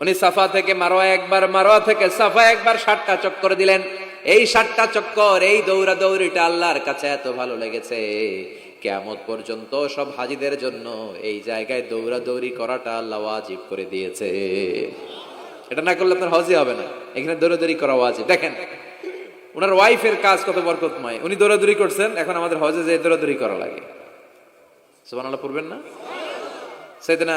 উনি সাফা থেকে মারোয়া একবার, মারোয়া থেকে সাফা একবার ষাটটা চক্কর দিলেন। এই ষাটটা চক্কর এই দৌড়া দৌড়িটা আল্লাহর কাছে এত ভালো লেগেছে। কেমন পর্যন্ত সব হাজিদের জন্য এই জায়গায় দৌড়া দৌড়ি করাটা আল্লাহ ওয়াজিব করে দিয়েছে। এটা না করলে আপনার হজই হবে না। এখানে দৌড়াদৌড়ি করা ওয়াজিব। দেখেন, ওনার ওয়াইফের কাজ কত বরকতময়। উনি দৌড়াদৌড়ি করছেন, এখন আমাদের হজে যে দৌড়াদৌড়ি করা লাগে। সুবান আল্লাহ পড়বেন না? সেদিনা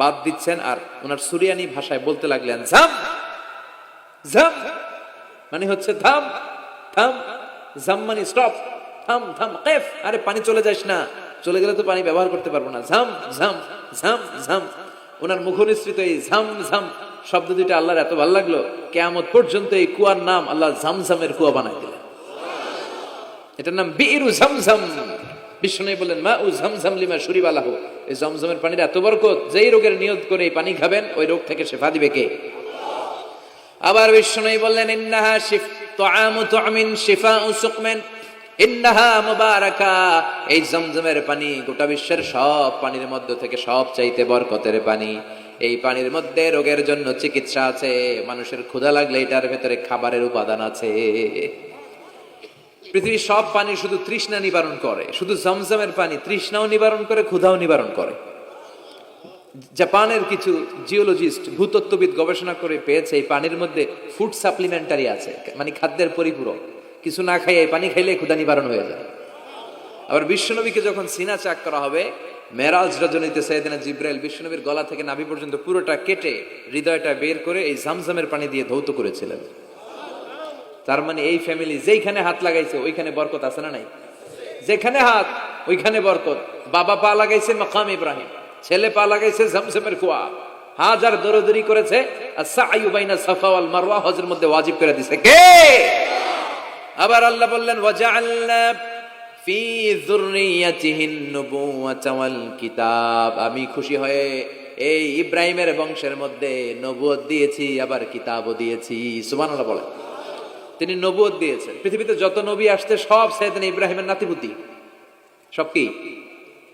বাদ দিচ্ছেন আর ওনার সুরিয়ানি ভাষায় বলতে লাগলেন, ঝাম ঝাম। মানে হচ্ছে থাম থাম ঝাম মানে স্টপ থাম থাম কেফ আরে পানি চলে যাস না। চলে গেলে তো পানি ব্যবহার করতে পারব না। ঝাম ঝাম ঝাম ঝাম। ওনার মুখনিসৃত এই ঝাম ঝাম শব্দ দুইটা আল্লাহর এত ভালো লাগল, কেয়ামত পর্যন্ত এই কুয়ার নাম আল্লাহ ঝামঝামের কুয়া বানাই দিলেন। এটার নাম বীরু ঝমঝম বিষ্ণু বললেন, মা উ ঝমঝম লিমা সুরিবালাহ। এই জমজমের পানির এত বরকত, যেই রোগের নিয়ত করে এই পানি খাবেন, ওই রোগ থেকে শেফা দিবে কে? আবার বিষ্ণু বললেন, ইন্নাহা শিফ, তুআমু তুআমিন শিফাউ সুকমেন। ইন্নাহা মুবারাকা। এই জমজমের পানি গোটা বিশ্বের সব পানির মধ্য থেকে সব চাইতে বরকতের পানি। এই পানির মধ্যে রোগের জন্য চিকিৎসা আছে, মানুষের ক্ষুধা লাগলে এটার ভেতরে খাবারের উপাদান আছে। পৃথিবীর সব পানি শুধু তৃষ্ণা নিবারণ করে, শুধু জমজমের পানি তৃষ্ণাও নিবারণ করে, ক্ষুধাও নিবারণ করে। জাপানের কিছু জিওলজিস্ট, ভূতত্ত্ববিদ গবেষণা করে পেয়েছে, এই পানির মধ্যে ফুড সাপ্লিমেন্টারি আছে মানে খাদ্যের পরিপূরক। কিছু না খাইয়ে পানি খাইলে ক্ষুধা নিবারণ হয়ে যায়। আবার বিশ্বনবীকে যখন সিনা চাক করা হবে, মেরাজ রজনীতে সৈয়দিনা জিব্রাইল বিশ্বনবীর গলা থেকে নাভি পর্যন্ত পুরোটা কেটে হৃদয়টা বের করে এই জামজামের পানি দিয়ে ধৌত করেছিলেন। তার মানে এই ফ্যামিলি যেইখানে হাত লাগাইছে, ওইখানে বরকত আছে না নাই? যেখানে হাত, ওইখানে বরকত। বাবা পা লাগাইছে মাকাম ইব্রাহিম, ছেলে পা লাগাইছে জমজমের কুয়া হাজার দরদরি করেছে হজের মধ্যে ওয়াজিব করে দিছে। কে? আবার আল্লাহ বললেন কিতাব। আমি খুশি হয়ে এই ইব্রাহিমের বংশের মধ্যে নবুয়ত দিয়েছি, আবার কিতাবও দিয়েছি। সুবহানাল্লাহ বলে তিনি নবুয়ত দিয়েছেন। পৃথিবীতে যত নবী আসছে, সব সাইয়েদিন ইব্রাহিমের নাতিপুতি। সব কি?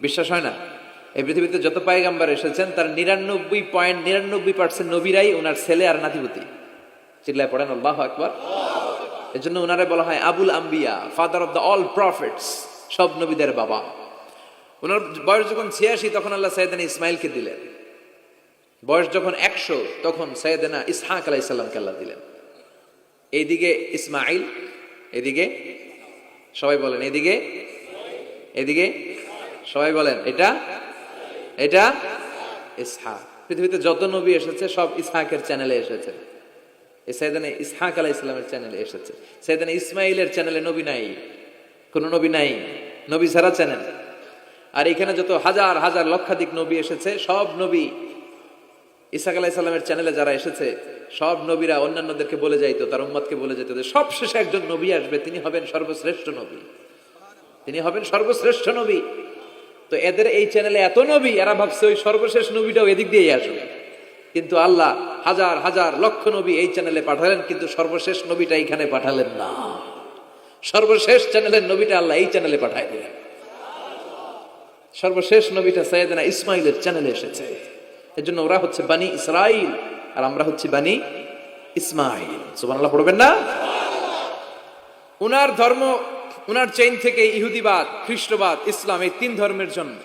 বিশ্বাস হয় না? এই পৃথিবীতে যত পায়গাম্বার এসেছেন, তার নিরানব্বই পয়েন্ট, নিরানব্বই পার্সেন্ট নবীরাই ওনার ছেলে আর নাতিপুতি। চিল্লায় পড়েন, আল্লাহ একবার এর জন্য ওনারে বলা হয় আবুল আম্বিয়া, father of the all prophets, সব নবীদের বাবা। ওনার বয়স যখন ছিয়াশি, তখন আল্লাহ সৈয়দানা ইসমাইলকে দিলেন। বয়স যখন একশো, তখন সৈয়দানা ইসহাক আলাইসাল্লামকে আল্লাহ দিলেন। এইদিকে ইসমাইল এদিকে, সবাই বলেন, এদিকে এদিকে, সবাই বলেন, এটা এটা ইসহা পৃথিবীতে যত নবী এসেছে, সব ইসহাকের চ্যানেলে এসেছে। সেদিনে ইসহাক আলাহ ইসলামের চ্যানেলে এসেছে। সেদিনে ইসমাইলের চ্যানেলে নবী নাই, কোনো নবী নাই, নবী ছাড়া চ্যানেল। আর এখানে যত হাজার হাজার, লক্ষাধিক নবী এসেছে, সব নবী ইসাক আলাহ ইসলামের চ্যানেলে যারা এসেছে, সব নবীরা অন্যান্যদেরকে বলে যাইতো, তার উম্মতকে বলে যেত সব শেষে একজন নবী আসবে, তিনি হবেন সর্বশ্রেষ্ঠ নবী। তিনি হবেন সর্বশ্রেষ্ঠ নবী। তো এদের এই চ্যানেলে এত নবী, এরা ভাবছে ওই সর্বশেষ নবীটাও এদিক দিয়েই আসবে। কিন্তু আল্লাহ হাজার হাজার লক্ষ নবী এই চ্যানেলে পাঠালেন, কিন্তু সর্বশেষ নবীটা এইখানে পাঠালেন না। সর্বশেষ চ্যানেলের নবীটা আল্লাহ এই চ্যানেলে পাঠাই দিলেন। সর্বশেষ নবীটা সৈয়দনা ইসমাইলের চ্যানেলে এসেছে। এর জন্য ওরা হচ্ছে বানি ইসরাইল আর আমরা হচ্ছি বানি ইসমাইল। সুবহানাল্লাহ, পড়বেন না? উনার ধর্ম, উনার চেইন থেকে ইহুদিবাদ, খ্রিস্টবাদ, ইসলাম, এই তিন ধর্মের জন্য।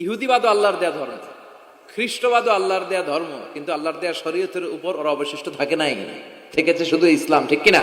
ইহুদিবাদও আল্লাহর দেয়া ধর্ম, খ্রিস্টবাদও আল্লাহর দেয়া ধর্ম, কিন্তু আল্লাহর দেয়া শরীয়তের উপর ওরা অবশিষ্ট থাকে নাই। থেকেছে শুধু ইসলাম, ঠিক কিনা?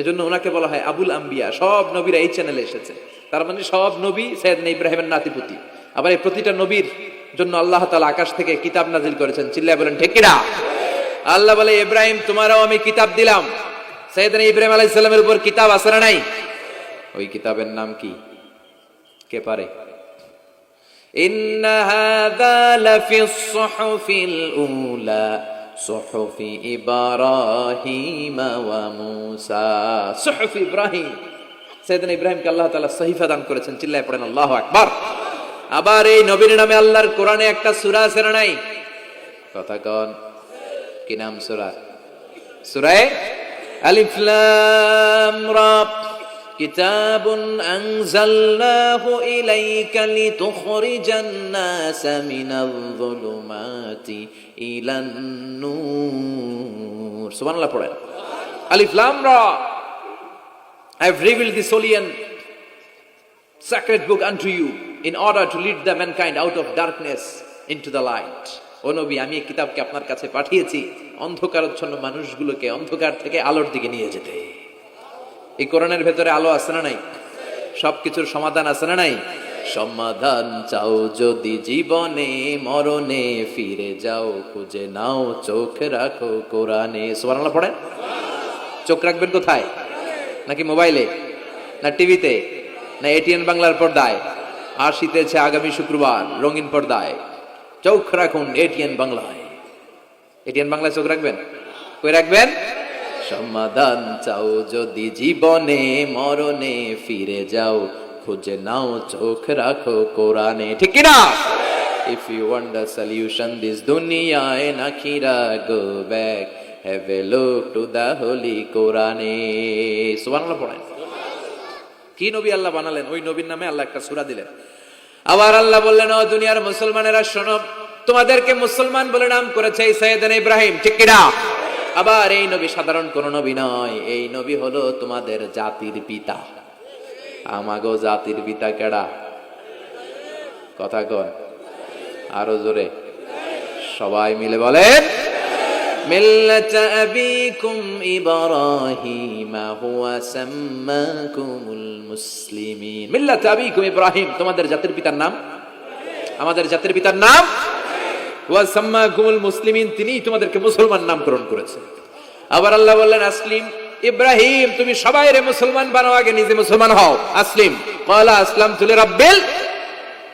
এজন্য ওনাকে বলা হয় আবুল আম্বিয়া সব নবীরা এই চ্যানেলে এসেছে তার মানে সব নবী সাইদান ইব্রাহিমের নাতিপুতি আবার এই প্রতিটা নবীর জন্য আল্লাহ তাআলা আকাশ থেকে কিতাব নাজিল করেছেন চিল্লায় বলেন ঠিকিরা আল্লাহ বলে ইব্রাহিম তোমারও আমি কিতাব দিলাম সাইদান ইব্রাহিম আলাইহিস সালামের উপর কিতাব আছে না নাই ওই কিতাবের নাম কি কে পারে إن هذا لفي الصحف الأولى صحف إبراهيم وموسى صحف إبراهيم সৈয়দনা ইব্রাহিমকে আল্লাহ তাআলা সহিফা দান করেছেন চিল্লায় পড়েন আল্লাহু আকবার আবার এই নবীর নামে আল্লাহর কোরআনে একটা সূরা আছে না নাই কথা কন কি নাম সূরা সূরায়ে আলিফ লাম রা كتاب أنزلناه إليك لتخرج الناس من الظلمات ইলান্নুর সুবহানাল্লাহ পড়েন। আলিফ লাম রা। I have reveal this holy and sacred book unto you in order to lead the mankind out of darkness into the light. ও নবী, আমি এই কিতাবকে আপনার কাছে পাঠিয়েছি অন্ধকারচ্ছন্ন মানুষগুলোকে অন্ধকার থেকে আলোর দিকে নিয়ে যেতে। এই কোরআনের ভেতরে আলো আছে না নাই? সব কিছুর সমাধান আছে না নাই? সমাধান চাও যদি জীবনে, মরণে ফিরে যাও, খুঁজে নাও, চোখ রাখো কোরআনে। সুবহানাল্লাহ পড়েন? চোখ রাখবেন কোথায়? নাকি মোবাইলে? না টিভিতে? না এটিএন বাংলার পর্দায়? আর শীতেছে আগামী শুক্রবার, রঙিন পর্দায়। চোখ রাখুন এটিএন বাংলায়। এটিএন বাংলায় চোখ রাখবেন? কই রাখবেন? সমাধান চাও যদি জীবনে, মরণে ফিরে যাও খুঁজে নাও, চোখ রাখো কোরআনে। ঠিক কি না if you want the solution this দুনিয়ায় নাখিরা go back have a look to the holy কোরআনে। সুবহানাল্লাহ পড়েন। কি নবী আল্লাহ বানালেন? ওই নবীর নামে আল্লাহ একটা সূরা দিলেন। আবার আল্লাহ বললেন, ও দুনিয়ার মুসলমানেরা, শোনো, তোমাদেরকে মুসলমান বলে নাম করেছে এই সৈয়দান ইব্রাহিম। ঠিক কিনা? আবার এই নবী সাধারণ কোন নবী নয়। এই নবী হলো তোমাদের জাতির পিতা। আমাগো জাতির পিতা কেডা? কথা কন আরও জোরে। সবাই মিলে বলেন, মিল্লাত আবিকুম ইব্রাহিম হুয়া সাম্মাকুমুল মুসলিমিন। মিল্লাত আবিকুম ইব্রাহিম, তোমাদের জাতির পিতার নাম? আমাদের জাতির পিতার নাম? ওয়াসাম্মাকুমুল মুসলিমিন, তিনিই তোমাদেরকে মুসলমান নামকরণ করেছে আবার আল্লাহ বললেন, আসলিম ইব্রাহিম, তুমি সবাই রে মুসলমান বানাও, আগে নিজে মুসলমান হও। আসলিম। ক্বালা আসলাম তুলে রাব্বিল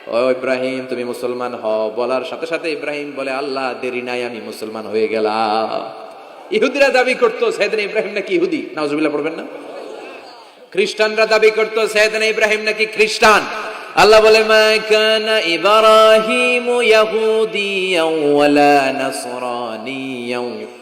ও ইব্রাহিম, তুমি মুসলমান হও। বলার সাথে সাথে ইব্রাহিম বলে, আল্লাহ, দেরি নাই, আমি মুসলমান হয়ে গেলাম। ইহুদিরা দাবি করতো সাইয়েদিন ইব্রাহিম নাকি ইহুদি? নাউজুবিল্লাহ পড়বেন না? খ্রিস্টানরা দাবি করতো সাইয়েদিন ইব্রাহিম নাকি খ্রিস্টান? আল্লাহ বলে, মা কানা ইব্রাহিম ইয়াহুদিয়াও ওয়ালা নাসরানিয়াও।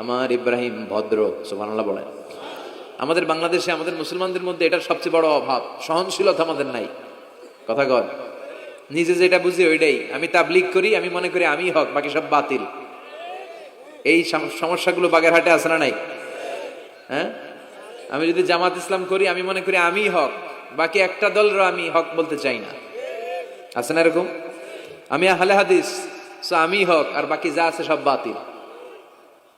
আমার ইব্রাহিম ভদ্র সুবহানাল্লাহ বলেন। আমাদের বাংলাদেশে, আমাদের মুসলমানদের মধ্যে এটার সবচেয়ে বড় অভাব, সহনশীলতা আমাদের নাই। কথা কর নিজে যেটা বুঝি ওইটাই। আমি তাবলিগ করি, আমি মনে করি আমি হক, বাকি সব বাতিল। এই সম- সমস্যাগুলো বাগেরহাটে আছে না নাই? হ্যাঁ? আমি যদি জামাত ইসলাম করি, আমি মনে করি আমি হক, বাকি একটা দলেরও আমি হক বলতে চাই না। আছে না এরকম? আমি আহলে হাদিস so আমি হক, আর বাকি যা আছে সব বাতিল।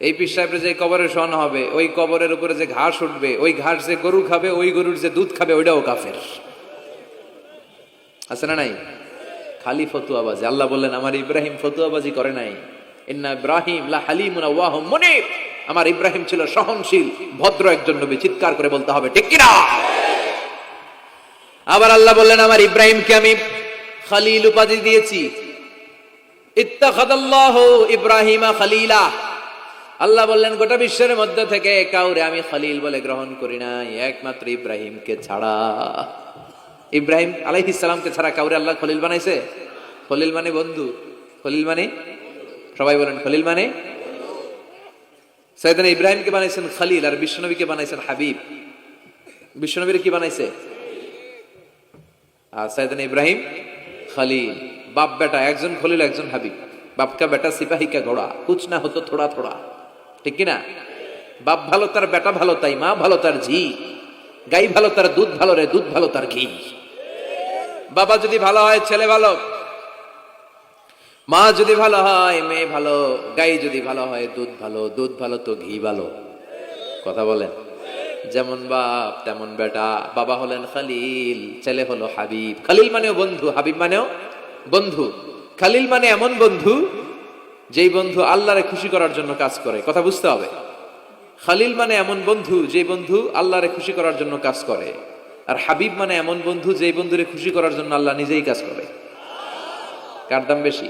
এই পিস সাহেবের যে কবরে শোয়ানো হবে, ওই কবরের উপরে যে ঘাস উঠবে, ওই ঘাস যে গরু খাবে, ওই গরুর যে দুধ খাবে, ওইটাও কাফের। আছে না নাই? খালি ফতুয়াবাজি আল্লাহ বললেন, আমার ইব্রাহিম ফতুয়াবাজি করে নাই। ইন্না ইব্রাহিম লা ওয়াহ আমার ইব্রাহিম ছিল সহনশীল, ভদ্র একজন নবী। চিৎকার করে বলতে হবে, ঠিক কিনা? আবার আল্লাহ বললেন, আমার ইব্রাহিমকে আমি খালিল উপাধি দিয়েছি। ইত্তাখাদাল্লাহু ইব্রাহিমা খালিলা। আল্লাহ বললেন, গোটা বিশ্বের মধ্যে থেকে কাউরে আমি খলিল বলে গ্রহণ করি নাই, একমাত্র ইব্রাহিমকে ছাড়া। ইব্রাহিম আলাইহিস সালামকে ছাড়া কাউরে আল্লাহ খলিল বানাইছে? খলিল মানে বন্ধু। খলিল মানে? সবাই বলেন, খলিল মানে? সৈয়দান ইব্রাহিমকে বানাইছেন খলিল আর বিশ্বনবীকে বানাইছেন হাবিব। বিশ্বনবীর কি বানাইছে? আর সৈয়দান ইব্রাহিম খলিল। বাপ বেটা, একজন খলিল, একজন হাবিব। বাপকা বেটা সিপাহী কা ঘোড়া। কুছ না হতো, থোড়া থোড়া। ঠিক কি না বাপ ভালো তার, বেটা ভালো তাই, মা ভালো তার ঝি, গাই ভালো তার, দুধ ভালো রে, দুধ ভালো তার ঘি। বাবা যদি ভালো হয়, ছেলে ভালো, মা যদি ভালো হয়, মেয়ে ভালো, গাই যদি ভালো হয়, দুধ ভালো দুধ ভালো তো ঘি ভালো। কথা বলেন। যেমন বাপ, তেমন বেটা। বাবা হলেন খালিল, ছেলে হলো হাবিব। খালিল মানেও বন্ধু, হাবিব মানেও বন্ধু। খালিল মানে এমন বন্ধু যেই বন্ধু আল্লাহরে খুশি করার জন্য কাজ করে, কথা বুঝতে হবে। খালিল মানে এমন বন্ধু যেই বন্ধু আল্লাহরে খুশি করার জন্য কাজ করে, আর হাবিব মানে এমন বন্ধু যেই বন্ধুরে খুশি করার জন্য আল্লাহ নিজেই কাজ করে। কার দাম বেশি?